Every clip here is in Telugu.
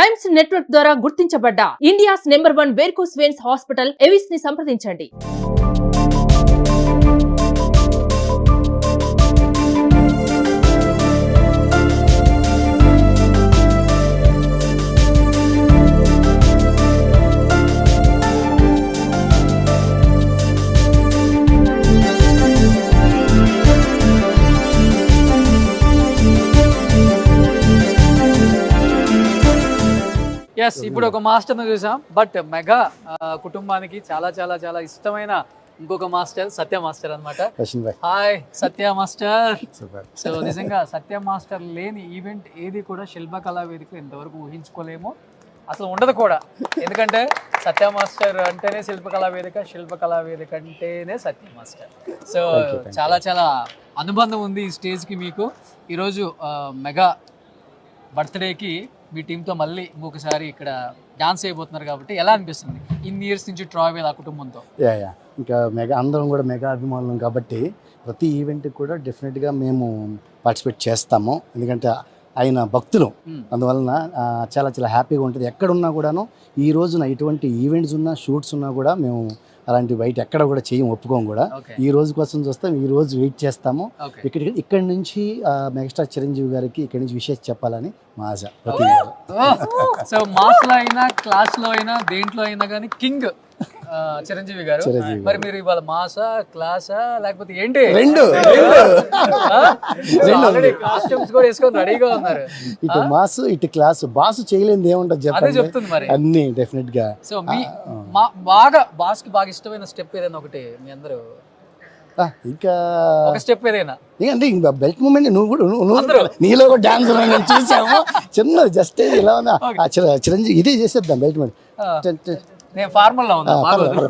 టైమ్స్ నెట్వర్క్ ద్వారా గుర్తించబడ్డ India's number one varicose veins hospital ఎవిస్ని సంప్రదించండి. ఎస్ ఇప్పుడు ఒక మాస్టర్ని చూసాం. బట్ మెగా కుటుంబానికి చాలా చాలా చాలా ఇష్టమైన ఇంకొక మాస్టర్ సత్య మాస్టర్ భాయ్ హాయ్ సత్య మాస్టర్ సో నిజంగా సత్య మాస్టర్ లేని ఈవెంట్ ఏది కూడా శిల్ప కళా వేదిక ఇంతవరకు ఊహించుకోలేము. అసలు ఉండదు కూడా. ఎందుకంటే సత్య మాస్టర్ అంటేనే శిల్పకళా వేదిక శిల్పకళా వేదిక అంటేనే సత్య మాస్టర్ సో. చాలా చాలా అనుబంధం ఉంది ఈ స్టేజ్కి మీకు. ఈరోజు మెగా బర్త్డేకి మీ టీంతో మళ్ళీ ఇంకొకసారి ఇక్కడ డాన్స్ అయిపోతున్నారు కాబట్టి ఎలా అనిపిస్తుంది? ఇన్ని ఇయర్స్ నుంచి ట్రావెల్ ఆ కుటుంబంతో. Yeah yeah. ఇంకా మెగా అందరం కూడా మెగా అభిమానులం కాబట్టి ప్రతి ఈవెంట్కి కూడా డెఫినెట్గా మేము పార్టిసిపేట్ చేస్తాము. ఎందుకంటే ఆయన భక్తులు. Hmm. అందువలన చాలా చాలా హ్యాపీగా ఉంటుంది. ఎక్కడున్నా కూడాను ఈ రోజున ఎటువంటి ఈవెంట్స్ ఉన్నా షూట్స్ ఉన్నా కూడా మేము అలాంటి బయట ఎక్కడ కూడా చేయం ఒప్పుకోం కూడా. ఈ రోజు కోసం చూస్తాం ఈ రోజు వెయిట్ చేస్తాము ఇక్కడ ఇక్కడి నుంచి మెగాస్టార్ చిరంజీవి గారికి ఇక్కడి నుంచి విషయం చెప్పాలని మా ఆశ. ప్రతి సో మాస్లో అయినా క్లాస్లో అయినా దేంట్లో అయినా కానీ కింగ్. చిరంజీవి గారు. చిరంజీవి మరి మీరు ఇవాళ మాసా క్లాసా లేకపోతే ఏంటి? రెండు. ఆల్రెడీ కాస్ట్యూమ్స్ కూడా వేసుకొని రెడీగా ఉన్నారు. ఇటు మాస్ ఇటు క్లాస్. బాస్ చేయలేనిది ఏముంటది అదే చెప్పండి. చెప్తుంది మరి. అన్ని డెఫినెట్గా. సో మీ మా బాగా బాస్కి బాగా ఇష్టమైన స్టెప్ ఏదైనా ఒకటి మీ అందరూ? ఆ, ఇంకా ఒక స్టెప్ ఏదైనా? ఇంకా బెల్ట్ మూమెంట్ నువ్వు కూడా నువ్వు అందరూ. నువ్వు నీలో కూడా డాన్స్ నేను చూసాము చిన్నది జస్ట్ ఇలా ఉందా. ఆ చిర- చిరంజీవి ఇదే చేసేద్దాం బెల్ట్ మూమెంట్. ఆ, నేను ఫార్మల్లో ఉన్నా పర్లేదు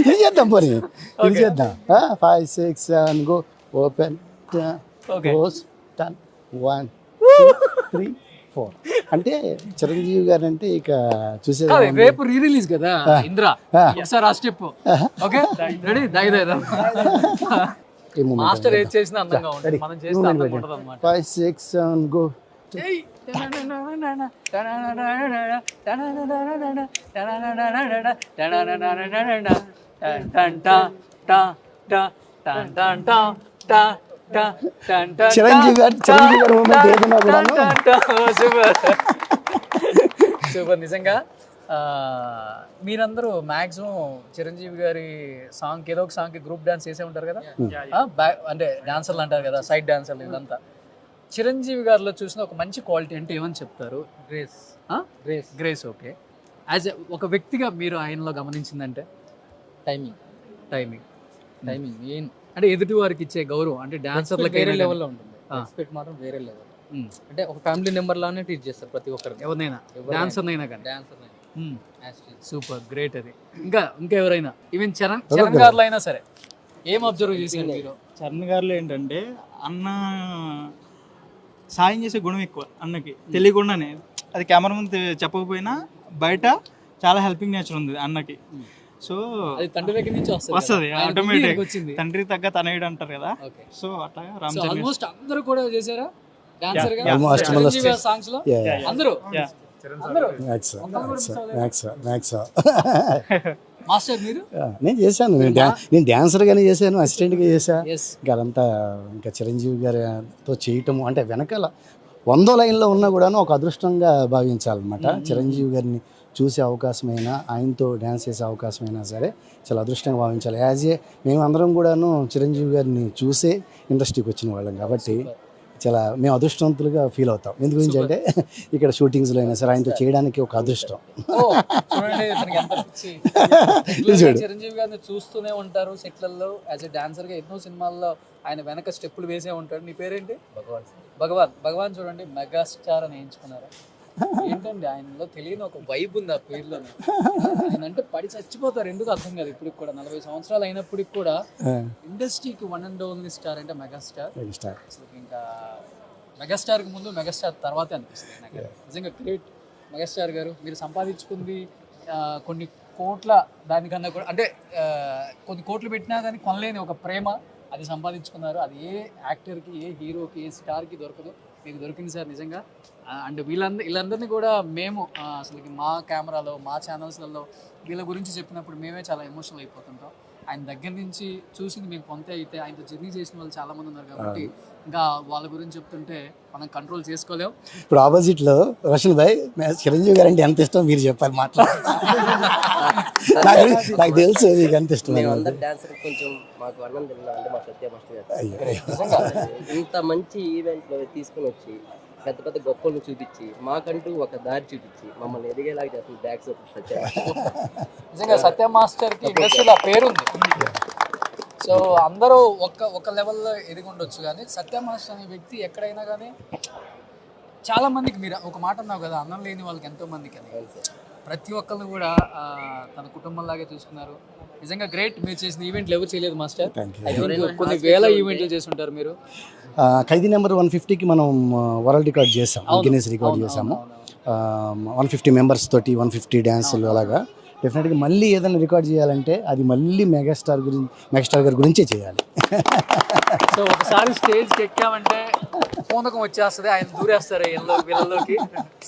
ఇది చేద్దాం పోనీ ఇది చేద్దాం. Five six seven go open. Close ten one three four అంటే చిరంజీవి గారు అంటే ఇక చూసేది? రేపు రీ రిలీజ్ కదా ఇంద్ర. ఒకసారి ఆ స్టెప్ ఓకే? Ready master. ఏది చేసినా అందంగా ఉంటుంది? మనం చేస్తే అందంగా. ఉంటుంది అనమాట five six seven go Chiranjeevi garu Chiranjeevi గారి మూమెంట్ ఏదైనా కూడాను? సూపర్. సూపర్ నిజంగా ఆ, మీరందరూ మాక్సిమం చిరంజీవి గారి సాంగ్ ఏదో ఒక సాంగ్కి గ్రూప్ డాన్స్ చేసే ఉంటారు కదా? అంటే డాన్సర్లు అంటారు కదా సైడ్ డాన్సర్లు ఇదంతా. చిరంజీవి గారిలో చూసిన ఒక మంచి క్వాలిటీ అంటే ఏమని చెప్తారు? Grace grace grace okay as ఒక వ్యక్తిగా మీరు ఆయనలో గమనించిందంటే? టైమింగ్ టైమింగ్ టైమింగ్ మెయిన్ అంటే ఎదుటి వారికి ఇచ్చే గౌరవం అంటే డాన్సర్లకి వేరే లెవెల్లో ఉంటుంది. రెస్పెక్ట్ మాత్రం వేరే లెవెల్ అంటే ఒక ఫ్యామిలీ మెంబర్ లానే ట్రీట్ చేస్తారు ప్రతి ఒక్కరిని. ఎవరినైనా? ఎవరైనా. డాన్సర్ అయినా కానీ డాన్సర్ సూపర్ గ్రేట్ అది. ఇంకా ఇంకా ఎవరైనా? ఈవెన్ చరణ్ చరణ్ గారిలో అయినా సరే. ఏం అబ్జర్వ్ చేసారు మీరు? చరణ్ గారిలో ఏంటంటే అన్న సాయం చేసే గుణం ఎక్కువ అన్నకి. తెలియకుండానే అది కెమెరా ముందు చెప్పకపోయినా బయట చాలా హెల్పింగ్ నేచర్ ఉంది అన్నకి. సో అది తండ్రి దగ్గర నుంచి వస్తుంది ఆటోమేటిక్ వచ్చింది. తండ్రి తగ్గ తనయుడు అంటారు కదా. సో అట్లా రామ్ ఆల్మోస్ట్ అందరూ కూడా చేశారా? డాన్సర్గా. సాంగ్స్లో. అందరూ? మ్యాక్స్ మ్యాక్స్ మ్యాక్స్ మాస్టర్ మీరు? నేను చేశాను. నేను డా- నేను డాన్సర్గానే చేశాను అసిస్టెంట్గా చేశా. ఎస్ ఇంకా అదంతా ఇంకా చిరంజీవి గారితో చేయటము అంటే వెనకాల వందో లైన్లో ఉన్నా కూడాను ఒక అదృష్టంగా భావించాలన్నమాట. చిరంజీవి గారిని చూసే అవకాశమైనా ఆయనతో డ్యాన్స్ చేసే అవకాశమైనా సరే చాలా అదృష్టంగా భావించాలి. యాజ్ ఏ మేమందరం కూడాను చిరంజీవి గారిని చూసే ఇండస్ట్రీకి వచ్చిన వాళ్ళం కాబట్టి చాలా మేము అదృష్టవంతులుగా ఫీల్ అవుతాం. ఎందు గురించి అంటే ఇక్కడ షూటింగ్స్లో అయినా సరే ఆయనతో చేయడానికి ఒక అదృష్టం. చూడు. చిరంజీవి గారిని చూస్తూనే ఉంటారు సెట్లలో. యాజ్ ఎ డాన్సర్గా ఎన్నో సినిమాల్లో ఆయన వెనక స్టెప్పులు వేసే ఉంటాడు. నీ పేరేంటి? భగవాన్. భగవాన్. భగవాన్ చూడండి మెగాస్టార్ అని ఎంచుకున్నారు. ఏంటండి ఆయనలో తెలియని ఒక వైబ్ ఉంది ఆ పేరులో ఆయన అంటే పడి చచ్చిపోతారు ఎందుకు అర్థం కాదు ఇప్పుడు కూడా. నలభై సంవత్సరాలు అయినప్పటికి కూడా ఇండస్ట్రీకి వన్ అండ్ ఓన్లీ స్టార్ అంటే మెగాస్టార్ స్టార్ అసలు ఇంకా మెగాస్టార్కి ముందు మెగాస్టార్ తర్వాతే అనిపిస్తుంది నాకు. నిజంగా గ్రేట్ మెగాస్టార్ గారు మీరు సంపాదించుకుంది కొన్ని కోట్ల దానికన్నా కూడా అంటే కొన్ని కోట్లు పెట్టినా కానీ కొనలేని ఒక ప్రేమ అది సంపాదించుకున్నారు. అది ఏ యాక్టర్కి ఏ హీరోకి ఏ స్టార్కి దొరకదు. మీకు దొరికింది సార్ నిజంగా. అండ్ వీళ్ళందరి వీళ్ళందరినీ కూడా మేము అసలు మా కెమెరాలో మా ఛానల్స్లలో వీళ్ళ గురించి చెప్పినప్పుడు మేమే చాలా ఎమోషనల్ అయిపోతుంటాం. ఆయన దగ్గర నుంచి చూసింది మీకు కొంత అయితే ఆయనతో జర్నీ చేసిన వాళ్ళు చాలా మంది ఉన్నారు కాబట్టి ఇంకా వాళ్ళ గురించి చెప్తుంటే మనం కంట్రోల్ చేసుకోలేం. ఇప్పుడు ఆపోజిట్లో రోషన్ భాయ్ చిరంజీవి గారు అంటే ఎంత ఇష్టం? మీరు చెప్పాలి మాట్లాడాలి నాకు తెలుసు మీకు ఎంత ఇష్టం మేము కొంచెం మాకు అన్నం తిన్నాం అంటే మా సత్య మాస్టర్ గారు. అయ్యో. ఇంత మంచి ఈవెంట్లో తీసుకుని వచ్చి పెద్ద పెద్ద గొప్పలను చూపించి మాకంటూ ఒక దారి చూపించి మమ్మల్ని ఎదిగేలాగా చేస్తుంది బ్యాక్ సత్య. నిజంగా సత్య మాస్టర్కి ఇండస్ట్రీలో పేరుంది. సో అందరూ ఒక ఒక లెవెల్లో ఎదిగి ఉండొచ్చు కానీ సత్య మాస్టర్ అనే వ్యక్తి ఎక్కడైనా కానీ చాలా మందికి మీరు ఒక మాట అన్నావు కదా అన్నం లేని వాళ్ళకి ఎంతో మందికి అని. ప్రతి ఒక్కరిని కూడా తన కుటుంబంలాగే చూసుకున్నారు. నిజంగా గ్రేట్ మీరు చేసిన ఈవెంట్లు ఎవరు చేయలేదు మాస్టర్? కొన్ని వేల ఈవెంట్లు చేస్తుంటారు మీరు. ఆ, ఖైదీ నెంబర్ వన్ ఫిఫ్టీకి మనం వరల్డ్ రికార్డ్ చేసాం గిన్నెస్ రికార్డ్ చేసాము వన్ ఫిఫ్టీ మెంబర్స్ తోటి వన్ ఫిఫ్టీ డ్యాన్సులు అలాగా. డెఫినెట్గా మళ్ళీ ఏదైనా రికార్డ్ చేయాలంటే అది మళ్ళీ మెగాస్టార్ గురించి మెగాస్టార్ గారి గురించే చేయాలి. సో ఒకసారి స్టేజ్కి ఎక్కామంటే పూనకం వచ్చేస్తుంది ఆయన దూరేస్తారు వీళ్ళలో వీళ్ళలోకి.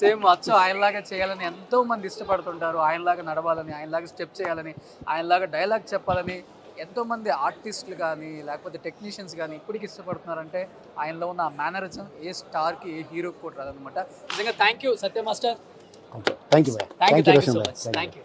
సేమ్ అచ్చు ఆయనలాగా చేయాలని ఎంతో మంది ఇష్టపడుతుంటారు ఆయనలాగా నడవాలని ఆయనలాగా స్టెప్ చేయాలని ఆయనలాగా డైలాగ్ చెప్పాలని ఎంతో మంది ఆర్టిస్టులు కానీ లేకపోతే టెక్నీషియన్స్ కానీ ఇప్పటికి ఇష్టపడుతున్నారంటే ఆయనలో ఉన్న ఆ మేనరిజం ఏ స్టార్కి ఏ హీరోకి కూడా రాదనమాట నిజంగా thank you Satya master thank you thank you thank you